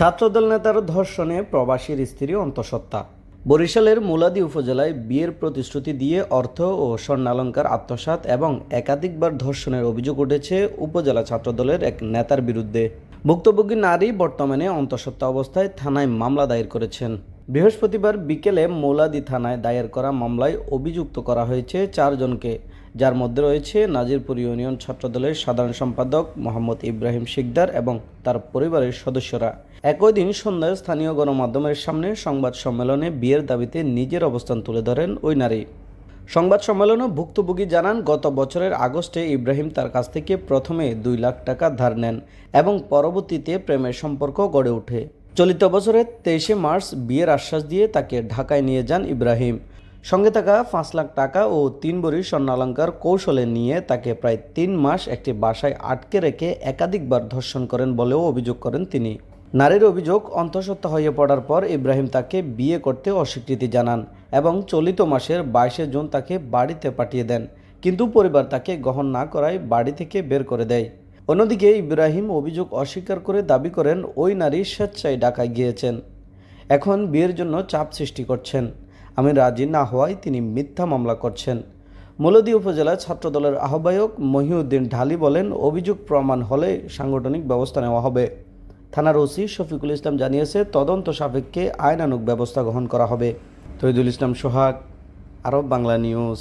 ছাত্রদল নেতার ধর্ষণে প্রবাসীর স্ত্রী অন্তঃসত্ত্বা। বরিশালের মুলাদি উপজেলায় বিয়ের প্রতিশ্রুতি দিয়ে অর্থ ও স্বর্ণালঙ্কার আত্মসাত এবং একাধিকবার ধর্ষণের অভিযোগ উঠেছে উপজেলা ছাত্রদলের এক নেতার বিরুদ্ধে। ভুক্তভোগী নারী বর্তমানে অন্তঃসত্ত্বা অবস্থায় থানায় মামলা দায়ের করেছেন। বৃহস্পতিবার বিকেলে মৌলাদি থানায় দায়ের করা মামলায় অভিযুক্ত করা হয়েছে চারজনকে। যার মধ্যে রয়েছে নাজিরপুর ইউনিয়ন ছাত্রদলের সাধারণ সম্পাদক মোহাম্মদ ইব্রাহিম শিকদার এবং তার পরিবারের সদস্যরা। একই দিন সন্ধ্যায় স্থানীয় গণমাধ্যমের সামনে সংবাদ সম্মেলনে বিয়ের দাবিতে নিজের অবস্থান তুলে ধরেন ওই নারী। সংবাদ সম্মেলনে ভুক্তভোগী জানান, গত বছরের আগস্টে ইব্রাহিম তার কাছ থেকে প্রথমে দুই লাখ টাকা ধার নেন এবং পরবর্তীতে প্রেমের সম্পর্ক গড়ে ওঠে। চলিত বছরের তেইশে মার্চ বিয়ের আশ্বাস দিয়ে তাকে ঢাকায় নিয়ে যান ইব্রাহিম। সঙ্গে থাকা পাঁচ লাখ টাকা ও তিন বড়ি স্বর্ণালঙ্কার কৌশলে নিয়ে তাকে প্রায় তিন মাস একটি বাসায় আটকে রেখে একাধিকবার ধর্ষণ করেন বলেও অভিযোগ করেন তিনি। নারীর অভিযোগ অন্তঃসত্ত্বা হয়ে পড়ার পর ইব্রাহিম তাকে বিয়ে করতে অস্বীকৃতি জানান এবং চলিত মাসের বাইশে জুন তাকে বাড়িতে পাঠিয়ে দেন, কিন্তু পরিবার তাকে গ্রহণ না করায় বাড়ি থেকে বের করে দেয়। অন্যদিকে ইব্রাহিম অভিযোগ অস্বীকার করে দাবি করেন, ওই নারী স্বেচ্ছায় ঢাকায় গিয়েছেন। এখন বিয়ের জন্য চাপ সৃষ্টি করছেন। আমি রাজি না হওয়ায় তিনি মিথ্যা মামলা করছেন। মৌলদী উপজেলা ছাত্রদলের আহ্বায়ক মহিউদ্দিন ঢালি বলেন, অভিযোগ প্রমাণ হলে সাংগঠনিক ব্যবস্থা নেওয়া হবে। থানার ওসি শফিকুল ইসলাম জানিয়েছে, তদন্ত সাপেক্ষে আইনানুগ ব্যবস্থা গ্রহণ করা হবে। Taidul Islam Sohag, Arab Bangla news.